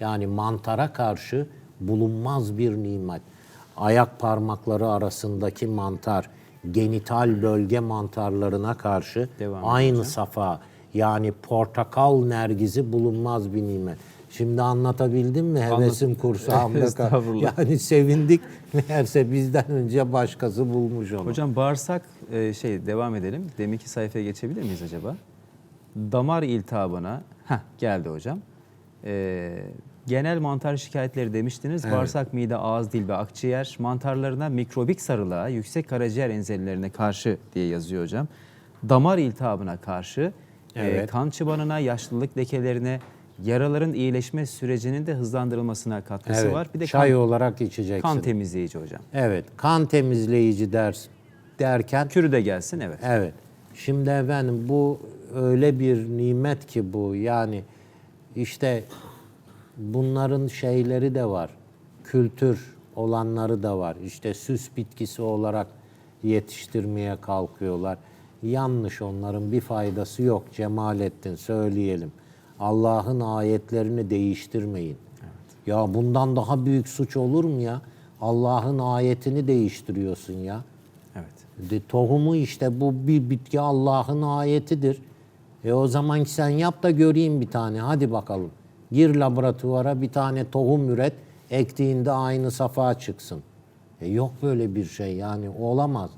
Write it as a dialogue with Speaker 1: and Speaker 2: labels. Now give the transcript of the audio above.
Speaker 1: Yani mantara karşı bulunmaz bir nimet. Ayak parmakları arasındaki mantar, genital bölge mantarlarına karşı
Speaker 2: Devam
Speaker 1: aynı safa yani portakal nergizi bulunmaz bir nimet. Şimdi anlatabildim mi? Hevesim kursağımda kal-. Yani sevindik. Meğerse bizden önce başkası bulmuş onu.
Speaker 2: Hocam bağırsak e, şey devam edelim. Deminki sayfaya geçebilir miyiz acaba? Damar iltihabına heh, geldi hocam. E, genel mantar şikayetleri demiştiniz. Bağırsak, mide, ağız, dil ve akciğer mantarlarına mikrobik sarılığa, yüksek karaciğer enzellerine karşı diye yazıyor hocam. Damar iltihabına karşı, e,
Speaker 1: Evet.
Speaker 2: kan çıbanına, yaşlılık lekelerine, yaraların iyileşme sürecinin de hızlandırılmasına katkısı
Speaker 1: evet.
Speaker 2: var. Bir de
Speaker 1: Çay
Speaker 2: kan,
Speaker 1: olarak içeceksin.
Speaker 2: kan temizleyici hocam.
Speaker 1: Evet, kan temizleyici ders derken
Speaker 2: Kürü de gelsin evet.
Speaker 1: evet. Şimdi efendim bu öyle bir nimet ki bu. Yani işte bunların şeyleri de var. Kültür olanları da var. İşte süs bitkisi olarak yetiştirmeye kalkıyorlar. Yanlış onların bir faydası yok Cemalettin söyleyelim. Allah'ın ayetlerini değiştirmeyin. Ya bundan daha büyük suç olur mu ya? Allah'ın ayetini değiştiriyorsun ya.
Speaker 2: Evet.
Speaker 1: De, tohumu işte bu bir bitki Allah'ın ayetidir. E o zaman sen yap da göreyim bir tane. Hadi bakalım. Gir laboratuvara bir tane tohum üret. Ektiğinde aynı safa çıksın. E yok böyle bir şey yani olamaz.